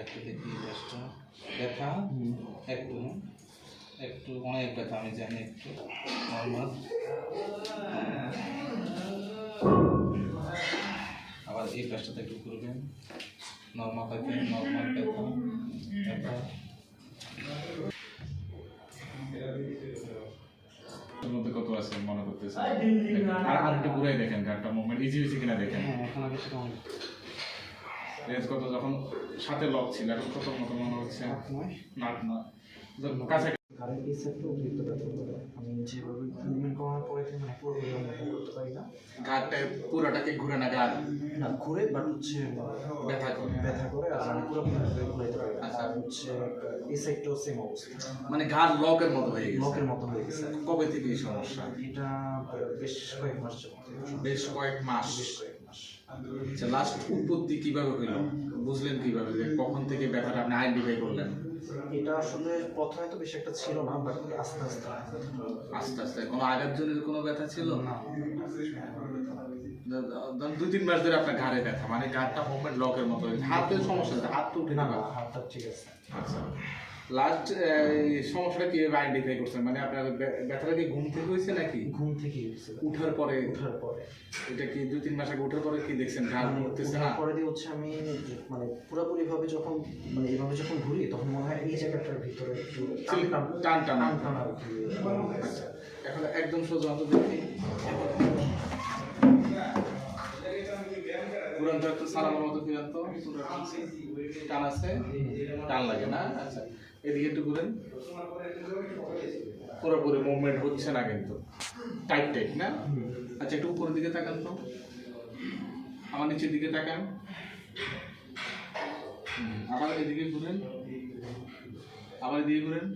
একটু দেখি ব্যাসটা ব্যথা। একটু হ্যাঁ? একটু অনেক ব্যথা আমি জানি একটু। নর্মাল। আবার এই ব্যাসটাতে একটু করবেন। নর্মাল থাকে নর্মাল ব্যথা ব্যথা। এর মধ্যে কত আছে মনে করতেছেন আর আর একটু ঘুরাই দেখেন গানটা মুভমেন্ট ইজি হয়েছে কিনা দেখেন হ্যাঁ এখন আগে সেটা অনেক রেঞ্জ কত যখন সাথে লক ছিল এখন কত মতো মনে হচ্ছে? নয়। নাট না যখন কাছে কারেন্ট এই সেটটা অতিরিক্ত ব্যথা করে আমি যেভাবে পরে মানে পুরোপুরি করতে পারি না। পুরোটাকে ঘুরে না গান না ঘুরে বাট হচ্ছে ব্যথা করে। ব্যথা করে আর আমি পুরোপুরি ঘুরাইতে পারি না। হচ্ছে সেম অবস্থা। মানে ঘাট লকের মতো হয়ে গেছে? লকের মতো হয়ে গেছে। কবে থেকে এই সমস্যা? এটা বেশ কয়েক মাস বেশ কয়েক মাস। বেশ কয়েক মাস আচ্ছা লাস্ট উৎপত্তি কীভাবে হইল? বুঝলেন কীভাবে যে কখন থেকে ব্যথাটা আপনি আইডেন্টিফাই করলেন? এটা আসলে প্রথমে তো বেশি একটা ছিল না বাট আস্তে আস্তে। আস্তে আস্তে। কোনো আগের জনের কোনো ব্যথা ছিল? না। দুই তিন মাস ধরে আপনার ঘাড়ে ব্যথা মানে ঘাড়টা মুভমেন্ট লকের মতো হাতের সমস্যা হাত তো উঠে না হাতটা ঠিক আছে। আচ্ছা। লাস্ট সমস্যাটা কীভাবে আইডেন্টিফাই করছেন? মানে আপনার ব্য- ব্যথাটা কি ঘুম থেকে হয়েছে নাকি? ঘুম থেকে হয়েছিল উঠার পরে? ওঠার পরে। এটা কি দুই তিন মাস আগে উঠার পরে কি দেখছেন? মানে উঠতেছে না? পরে দিয়ে হচ্ছে আমি মানে পুরোপুরি ভাবে যখন মানে এইভাবে যখন ঘুরি তখন মনে হয় এই জায়গাটার ভিতরে টান টান টান টান এখন একদম সোজা মতো দেখি। পুরান একটু সারানোর মতো ফিরান তো। টান আছে? টান লাগে না? আচ্ছা। এদিকে একটু ঘুরেন। পুরোপুরি মুভমেন্ট হচ্ছে না কিন্তু। টাইট টাইট না? আচ্ছা একটু উপরের দিকে তাকান তো। আমার নিচের দিকে তাকান। আবার এদিকে ঘুরেন। আবার এদিকে ঘুরেন।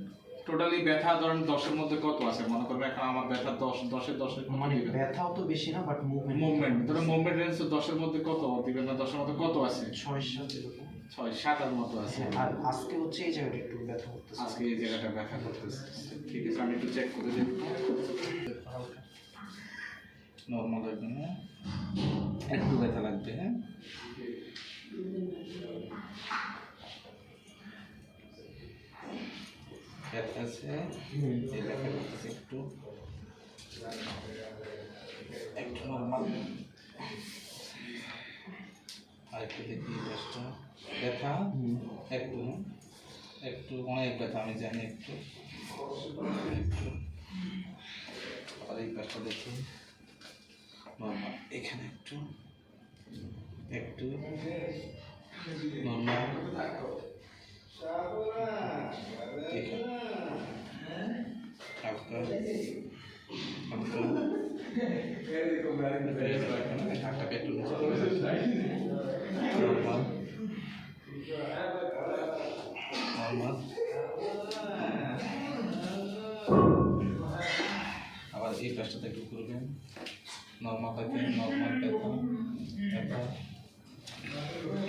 টোটালি ব্যথা ধরেন দশের মধ্যে কত আছে? মনে করবেন এখন আমার ব্যথা দশ দশের দশের মানে ব্যথাও তো বেশি না বাট মুভমেন্ট মুভমেন্ট ধরো মুভমেন্ট রেঞ্জ দশের মধ্যে কত? দিবেন না দশের মধ্যে কত আছে? ছয় সাত এরকম ছয় সাতের মতো আছে। হ্যাঁ, আর আজকে হচ্ছে এই জায়গাটা একটু ব্যথা করতেছে। আজকে এই জায়গাটা ব্যথা করতেছে। ঠিক আছে আমি একটু চেক করে দেখব নর্মাল লাগবে না। একটু ব্যথা লাগবে হ্যাঁ? ব্যথা আছে। এই ব্যথা করতেছে একটু একটু নর্মাল আর একটু দেখি ব্যাসটা ব্যথা হুম। একটু হ্যাঁ? একটু অনেক ব্যথা আমি জানি একটু একটু আবার এই পাশটা দেখি নর্মাল এখানে একটু একটু নর্মাল হাতটাকে একটু নর্মাল আবার এই পাশটাতে একটু করবেন। নর্মাল থাকে নর্মাল ব্যথা ব্যথা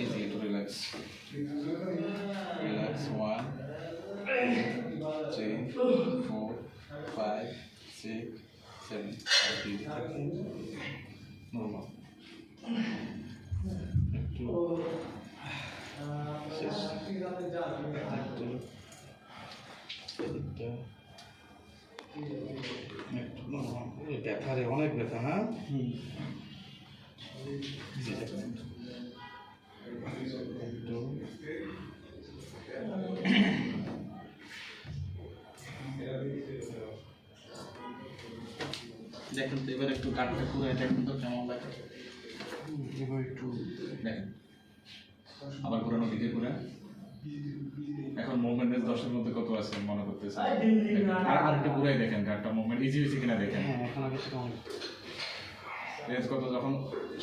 ইজি একটু relax relax one three four five six seven normal. একটু ব্যথা রে অনেক ব্যথা হ্যাঁ হুম। একটু দেখেন তো এবার একটু কাঠটা পুরো দেখেন তো কেমন লাগে এবার একটু দেখেন আবার ঘুরানো দিকে ঘুরে এখন মুভমেন্ট দশের মধ্যে কত আছে মনে করতেছে আর আর একটু ঘুরাই দেখেন একটা মুভমেন্ট ইজি হয়েছে কিনা দেখেন। হ্যাঁ রেঞ্জ কত যখন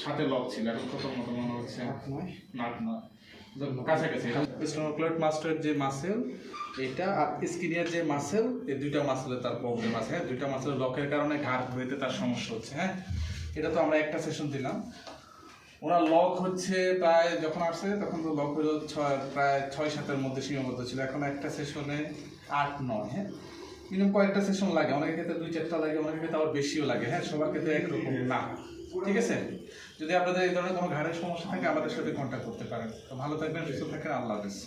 সাথে লক ছিল এখন কত মতো মনে হচ্ছে? নয়। নাট না যখন কাছাকাছি। স্টোনোক্লেট মাস্টার যে মাসেল এটা আর স্কিনিয়ার যে মাসেল এই দুইটা মাসেলের তার প্রবলেম আছে। হ্যাঁ দুইটা মাসেল লকের কারণে ঘাড় হইতে তার সমস্যা হচ্ছে হ্যাঁ? এটা তো আমরা একটা সেশন দিলাম। ওনার লক হচ্ছে প্রায় যখন আসছে, তখন তো লক হলো ছয়, প্রায় ছয়, সাতের মধ্যে সীমাবদ্ধ ছিল। এখন একটা সেশনে আট, নয় হ্যাঁ? কিন্তু কয়েকটা সেশন লাগে। অনেকের ক্ষেত্রে দুই, চারটা লাগে, অনেকের ক্ষেত্রে আবার বেশিও লাগে হ্যাঁ? সবার ক্ষেত্রে একরকম না। ঠিক আছে? যদি আপনাদের এই ধরনের কোনো ঘাড়ের সমস্যা থাকে, আমাদের সাথে কন্ট্যাক্ট করতে পারেন। তো ভালো থাকবেন, সুস্থ থাকেন আল্লাহ হাফেজ।